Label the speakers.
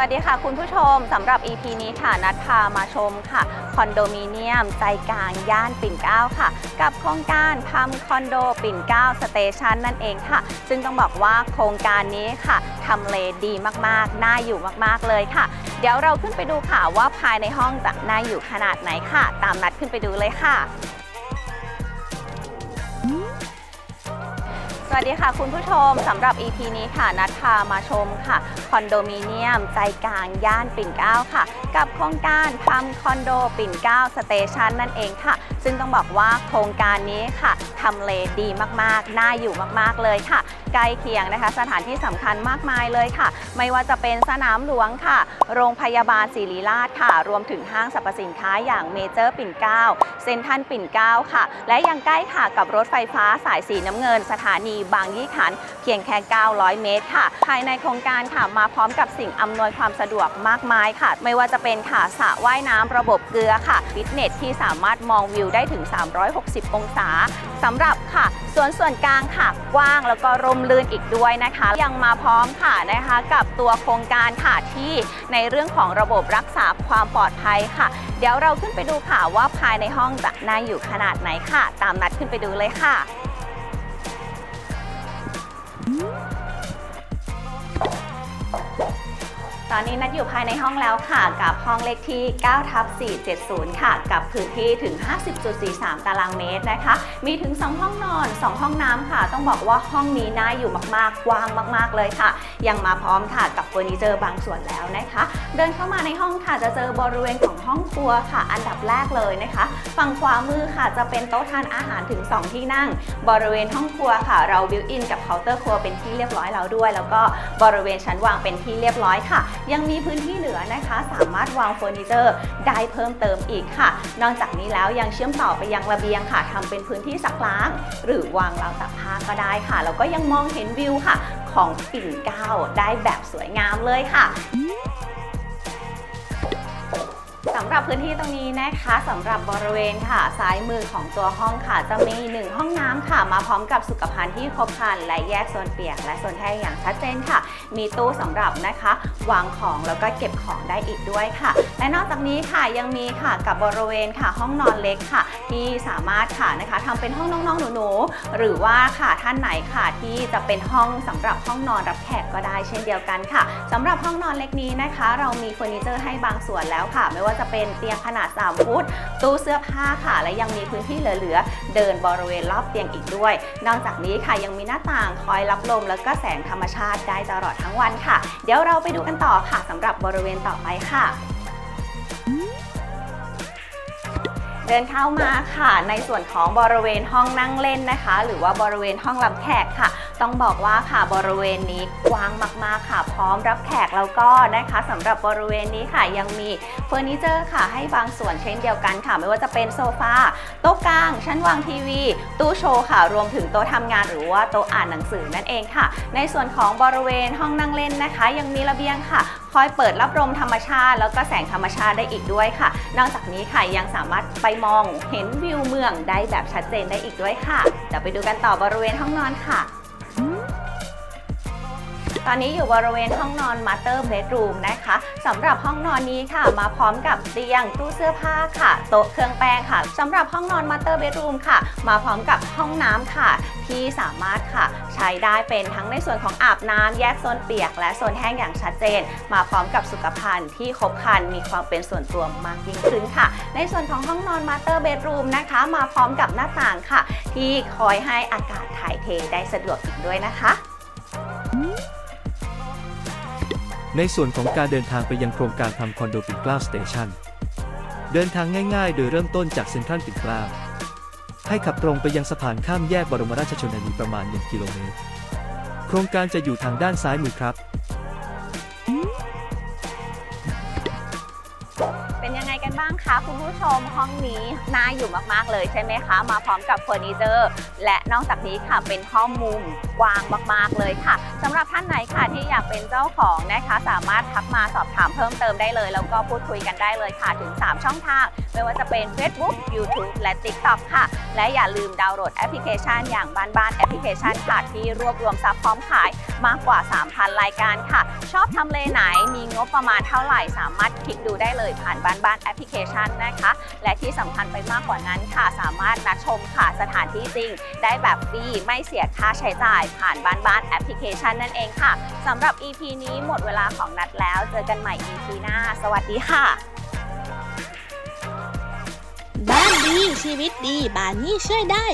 Speaker 1: วัสดีค่ะคุณผู้ชมสำหรับ EP นี้ค่ะ นัดพามาชมค่ะ คอนโดมิเนียมใจกลางย่านปิ่นเกล้าค่ะ กับโครงการทำคอนโดปิ่นเกล้าสเตชันนั่นเองค่ะ ซึ่งต้องบอกว่าโครงการนี้ค่ะทำเลดีมากๆ น่าอยู่มากๆเลยค่ะ เดี๋ยวเราขึ้นไปดูค่ะว่าภายในห้องจะน่าอยู่ขนาดไหนค่ะ ตามนัดขึ้นไปดูเลยค่ะ สวัสดีค่ะคุณผู้ชมสำหรับ EP นี้ค่ะนัดพามาชมค่ะ คอนโดมิเนียมใจกลางย่านปิ่นเกล้าค่ะ กับโครงการทำคอนโดปิ่นเกล้าสเตชันนั่นเองค่ะ ซึ่งต้องบอกว่าโครงการนี้ค่ะทำเลดีมากๆ น่าอยู่มากๆเลยค่ะ ใกล้เคียงนะคะ สถานที่สำคัญมากมายเลยค่ะ ไม่ว่าจะเป็นสนามหลวงค่ะ โรงพยาบาลศิริราชค่ะ รวมถึงห้างสรรพสินค้าอย่างเมเจอร์ปิ่นเกล้าเซ็นทรัลปิ่นเกล้าค่ะ และยังใกล้ค่ะกับรถไฟฟ้าสายสีน้ำเงิน สถานีบางยี่ขันเพียงแค่ 900 เมตรค่ะ ภายในโครงการค่ะมาพร้อมกับสิ่งอำนวยความสะดวกมากมายค่ะ ไม่ว่าจะเป็นค่ะสระว่ายน้ำระบบเกลือค่ะ ฟิตเนสที่สามารถมองวิวได้ถึง 360 องศาสำหรับค่ะสวนส่วนกลางค่ะกว้างแล้วก็ร่มลื่นอีกด้วยนะคะ ยังมาพร้อมค่ะนะคะกับตัวโครงการค่ะที่ในเรื่องของระบบรักษาความปลอดภัยค่ะ เดี๋ยวเราขึ้นไปดูค่ะว่าภายในห้องจะน่าอยู่ขนาดไหนค่ะ ตามนัดขึ้นไปดูเลยค่ะ ตอนนี้นัดอยู่ภายในห้องแล้วค่ะ กับห้องเลขที่9ทับ470 ค่ะ กับพื้นที่ถึง 50.43 ตารางเมตรนะคะ มีถึง 2 ห้องนอน 2 ห้องน้ำค่ะ ต้องบอกว่าห้องนี้น่าอยู่มากๆ กว้างมาก ๆ เลยค่ะ ยังมาพร้อมค่ะกับเฟอร์นิเจอร์บางส่วนแล้วนะคะ เดินเข้ามาในห้องค่ะจะเจอบริเวณของห้องครัวค่ะ อันดับแรกเลยนะคะ ฝั่งขวามือค่ะจะเป็นโต๊ะทานอาหารถึง 2 ที่นั่ง บริเวณห้องครัวค่ะ เราบิวอินกับเคาน์เตอร์ครัวเป็นที่เรียบร้อยแล้วด้วย แล้วก็บริเวณชั้นวางเป็นที่เรียบร้อยค่ะยังมีพื้นที่เหลือนะคะ สามารถวางเฟอร์นิเจอร์ได้เพิ่มเติมอีกค่ะ นอกจากนี้แล้วยังเชื่อมต่อไปยังระเบียงค่ะทำเป็นพื้นที่ซักล้าง หรือวางราวตากผ้าก็ได้ค่ะ แล้วก็ยังมองเห็นวิวค่ะ ของปิ่นเก้าได้แบบสวยงามเลยค่ะำหรับพื้นที่ตรงนี้นะคะสำหรับบริเวณค่ะซ้ายมือของตัวห้องค่ะ จะมีหนึ่งห้องน้ำค่ะ มาพร้อมกับสุขภัณฑ์ที่ครบครัน และแยกโซนเปียก และโซนแห้งอย่างชัดเจนค่ะ มีตู้สำหรับนะคะ วางของแล้วก็เก็บของได้อีกด้วยค่ะ และนอกจากนี้ค่ะยังมีค่ะกับบริเวณค่ะ ห้องนอนเล็กค่ะ ที่สามารถค่ะนะคะทำเป็นห้องน้องๆหนูๆหรือว่าค่ะท่านไหนค่ะที่จะเป็นห้องสำหรับห้องนอนรับแขกก็ได้เช่นเดียวกันค่ะสำหรับห้องนอนเล็กนี้นะคะ เรามีเฟอร์นิเจอร์ให้บางส่วนแล้วค่ะ ไม่ว่าจะเป็นเตียงขนาด 3 ฟุต ตู้เสื้อผ้าค่ะ และยังมีพื้นที่เหลือๆ เดินบริเวณรอบเตียงอีกด้วย นอกจากนี้ค่ะยังมีหน้าต่างคอยรับลม แล้วก็แสงธรรมชาติได้ตลอดทั้งวันค่ะ เดี๋ยวเราไปดูกันต่อค่ะสำหรับบริเวณต่อไปค่ะเดินเข้ามาค่ะในส่วนของบริเวณห้องนั่งเล่นนะคะ หรือว่าบริเวณห้องรับแขกค่ะ ต้องบอกว่าค่ะบริเวณนี้กว้างมากๆค่ะ พร้อมรับแขกแล้วก็นะคะสำหรับบริเวณนี้ค่ะยังมีเฟอร์นิเจอร์ค่ะ ให้บางส่วนเช่นเดียวกันค่ะ ไม่ว่าจะเป็นโซฟาโต๊ะกลางชั้นวางทีวี ตู้โชว์ค่ะ รวมถึงโต๊ะทำงานหรือว่าโต๊ะอ่านหนังสือนั่นเองค่ะ ในส่วนของบริเวณห้องนั่งเล่นนะคะ ยังมีระเบียงค่ะคอยเปิดรับลมธรรมชาติ แล้วก็แสงธรรมชาติได้อีกด้วยค่ะ นอกจากนี้ค่ะยังสามารถไปมองเห็นวิวเมืองได้แบบชัดเจนได้อีกด้วยค่ะเดี๋ยวไปดูกันต่อบริเวณห้องนอนค่ะ อนนี้อยู่บริเวณห้องนอน Master Bedroom นะคะสำหรับห้องนอนนี้ค่ะ มาพร้อมกับเตียงตู้เสื้อผ้าค่ะโต๊ะเครื่องแป้งค่ะสำหรับห้องนอน Master Bedroom ค่ะ มาพร้อมกับห้องน้ำค่ะ ที่สามารถค่ะ ใช้ได้เป็นทั้งในส่วนของอาบน้ำแยกโซนเปียก และโซนแห้งอย่างชัดเจน มาพร้อมกับสุขภัณฑ์ที่ครบครันมีความเป็นส่วนตัวมากยิ่งขึ้นค่ะ ในส่วนของห้องนอน Master Bedroom นะคะ มาพร้อมกับหน้าต่างค่ะ ที่คอยให้อากาศถ่ายเทได้สะดวกอีกด้วยนะคะ
Speaker 2: ในส่วนของการเดินทางไปยังโครงการทำคอนโดปิ่นเกล้าสเตชันเดินทางง่ายๆ โดยเริ่มต้นจากเซ็นทรัลปิ่นเกล้าให้ขับตรงไปยังสะพานข้ามแยกบรมราชชนนีประมาณ 1 กิโลเมตร โครงการจะอยู่ทางด้านซ้ายมือครับ
Speaker 1: เป็นยังไงกันบ้างคะคุณผู้ชมห้องนี้น่าอยู่มากๆเลยใช่ไหมคะ มาพร้อมกับเฟอร์นิเจอร์ และนอกจากนี้ค่ะเป็นห้องมุมกว้างมากๆเลยค่ะสำหรับท่านไหนค่ะที่อยากเป็นเจ้าของนะคะ สามารถทักมาสอบถามเพิ่มเติมได้เลย แล้วก็พูดคุยกันได้เลยค่ะถึง 3 ช่องทาง ไม่ว่าจะเป็น Facebook YouTube และ TikTok ค่ะ และอย่าลืมดาวน์โหลดแอปพลิเคชัน อย่างบ้านบ้านแอปพลิเคชันค่ะที่รวบรวมซับพร้อมขายมากกว่า 3,000 รายการค่ะ ชอบทำเลไหนมีงบประมาณเท่าไหร่สามารถคลิกดูได้เลยผ่านบ้านบ้านแอปพลิเคชันนะคะ และที่สำคัญไปมากกว่านั้นค่ะ สามารถนัดชมค่ะสถานที่จริง ได้แบบฟรีไม่เสียค่าใช้จ่ายผ่านบ้านบ้านแอปพลิเคชันนั่นเองค่ะสำหรับ EP นี้หมดเวลาของนัดแล้ว เจอกันใหม่ EP หน้า สวัสดีค่ะ
Speaker 3: บ้านดีชีวิตดีบ้านนี้ช่วยได้